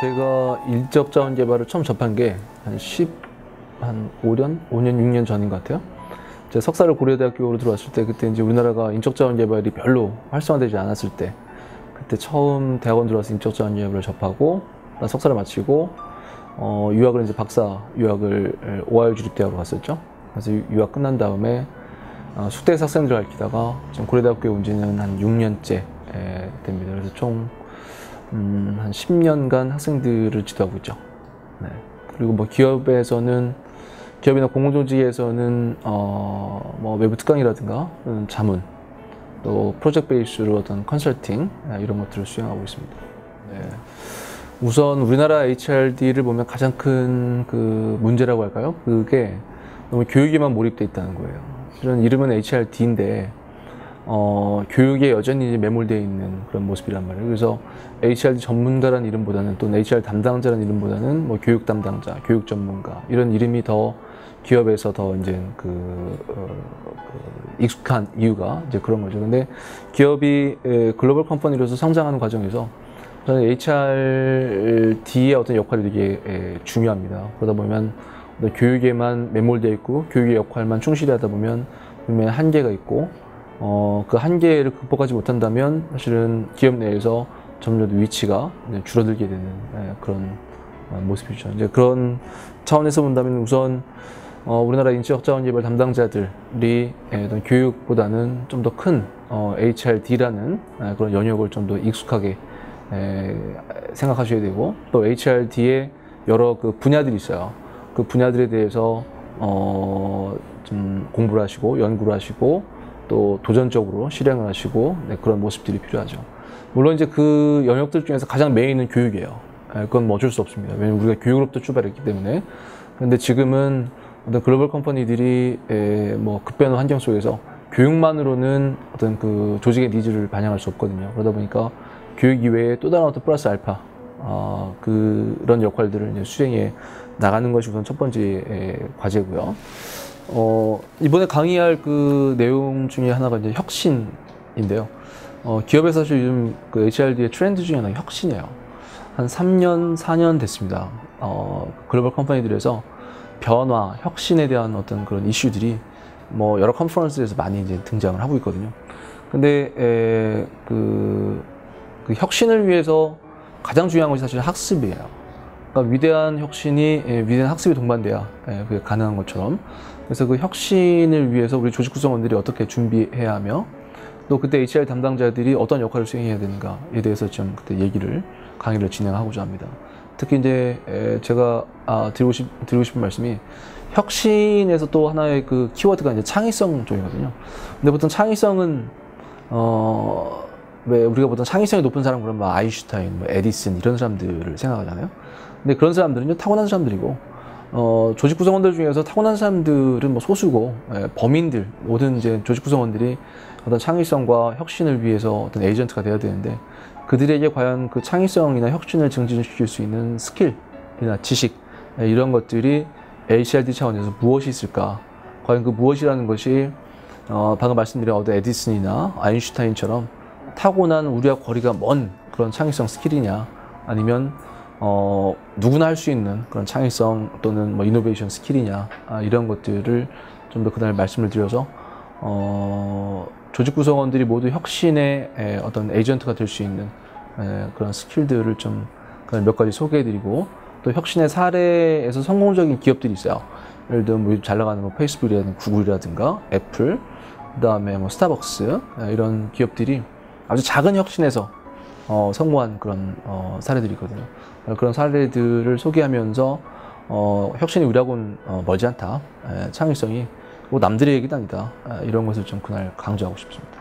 제가 인적 자원 개발을 처음 접한 게 한 10, 한 5년, 5년, 6년 전인 것 같아요. 제가 석사를 고려대학교로 들어왔을 때 그때 이제 우리나라가 인적 자원 개발이 별로 활성화되지 않았을 때 그때 처음 대학원 들어와서 인적 자원 개발을 접하고 나 석사를 마치고 어, 유학을 이제 박사 유학을 오하이오 주립대학으로 갔었죠. 그래서 유- 유학 끝난 다음에 어, 숙대에서 학생들을 가르치다가 지금 고려대학교에 온 지는 한 6년째 에, 됩니다. 그래서 총 음, 한 10년간 학생들을 지도하고 있죠. 네. 그리고 뭐 기업에서는 기업이나 공공조직에서는 어, 뭐 외부 특강이라든가 또는 자문 또 프로젝트 베이스로 어떤 컨설팅 아, 이런 것들을 수행하고 있습니다. 네. 우선 우리나라 HRD를 보면 가장 큰 그 문제라고 할까요? 그게 너무 교육에만 몰입돼 있다는 거예요. 실은 이름은 HRD인데 어, 교육에 여전히 매몰되어 있는 그런 모습이란 말이에요. 그래서 HRD 전문가라는 이름보다는 또는 HR 담당자라는 이름보다는 뭐 교육 담당자, 교육 전문가 이런 이름이 더 기업에서 더 이제 그, 어, 그 익숙한 이유가 이제 그런 거죠. 근데 기업이 에, 글로벌 컴퍼니로서 성장하는 과정에서 저는 HRD의 어떤 역할이 되게 에, 중요합니다. 그러다 보면 교육에만 매몰되어 있고 교육의 역할만 충실히 하다 보면 분명히 한계가 있고 어, 그 한계를 극복하지 못한다면 사실은 기업 내에서 점점 더 위치가 이제 줄어들게 되는 예, 그런 어, 모습이죠. 이제 그런 차원에서 본다면 우선 어, 우리나라 인적 자원 개발 담당자들이 예, 교육보다는 좀 더 큰 어, HRD라는 예, 그런 영역을 좀 더 익숙하게 에, 생각하셔야 되고 또 HRD의 여러 그 분야들이 있어요. 그 분야들에 대해서 어, 좀 공부를 하시고 연구를 하시고 또 도전적으로 실행을 하시고 네, 그런 모습들이 필요하죠. 물론 이제 그 영역들 중에서 가장 메인은 교육이에요. 에, 그건 뭐 어쩔 수 없습니다. 왜냐면 우리가 교육으로부터 출발했기 때문에. 근데 지금은 어떤 글로벌 컴퍼니들이 에, 뭐 급변한 환경 속에서 교육만으로는 어떤 그 조직의 니즈를 반영할 수 없거든요. 그러다 보니까 교육 이외에 또 다른 어떤 플러스 알파 어, 그런 역할들을 이제 수행해 나가는 것이 우선 첫 번째 에, 과제고요. 어, 이번에 강의할 그 내용 중에 하나가 이제 혁신인데요. 어, 기업에서 사실 요즘 그 HRD의 트렌드 중에 하나가 혁신이에요. 한 3년, 4년 됐습니다. 어, 글로벌 컴퍼니들에서 변화, 혁신에 대한 어떤 그런 이슈들이 뭐 여러 컨퍼런스에서 많이 이제 등장을 하고 있거든요. 근데 에, 그, 그 혁신을 위해서 가장 중요한 것이 사실 학습이에요. 그러니까 위대한 혁신이 예, 위대한 학습이 동반돼야 예, 그게 가능한 것처럼 그래서 그 혁신을 위해서 우리 조직 구성원들이 어떻게 준비해야 하며 또 그때 HR 담당자들이 어떤 역할을 수행해야 되는가에 대해서 좀 그때 얘기를 강의를 진행하고자 합니다. 특히 이제 에, 제가 아, 드리고, 싶, 드리고 싶은 말씀이 혁신에서 또 하나의 그 키워드가 이제 창의성 쪽이거든요. 근데 보통 창의성은 어, 왜 우리가 보통 창의성이 높은 사람 그러면 뭐 아인슈타인, 뭐 에디슨 이런 사람들을 생각하잖아요. 근데 그런 사람들은요 타고난 사람들이고 어, 조직 구성원들 중에서 타고난 사람들은 뭐 소수고 예, 범인들 모든 이제 조직 구성원들이 어떤 창의성과 혁신을 위해서 어떤 에이전트가 돼야 되는데 그들에게 과연 그 창의성이나 혁신을 증진시킬 수 있는 스킬이나 지식 예, 이런 것들이 HRD 차원에서 무엇이 있을까? 과연 그 무엇이라는 것이 어, 방금 말씀드린 어떤 에디슨이나 아인슈타인처럼 타고난 우리와 거리가 먼 그런 창의성 스킬이냐 아니면 어, 누구나 할 수 있는 그런 창의성 또는 뭐 이노베이션 스킬이냐 아, 이런 것들을 좀 더 그날 말씀을 드려서 어, 조직 구성원들이 모두 혁신의 에, 어떤 에이전트가 될 수 있는 에, 그런 스킬들을 좀 몇 가지 소개해드리고 또 혁신의 사례에서 성공적인 기업들이 있어요. 예를 들면 뭐 잘 나가는 뭐 페이스북이라든가 구글이라든가 애플, 그 다음에 뭐 스타벅스 에, 이런 기업들이 아주 작은 혁신에서 어, 성공한 그런 어, 사례들이거든요. 그런 사례들을 소개하면서 어, 혁신이 우리하고는 어, 멀지 않다. 에, 창의성이 뭐 남들의 얘기도 아니다. 에, 이런 것을 좀 그날 강조하고 싶습니다.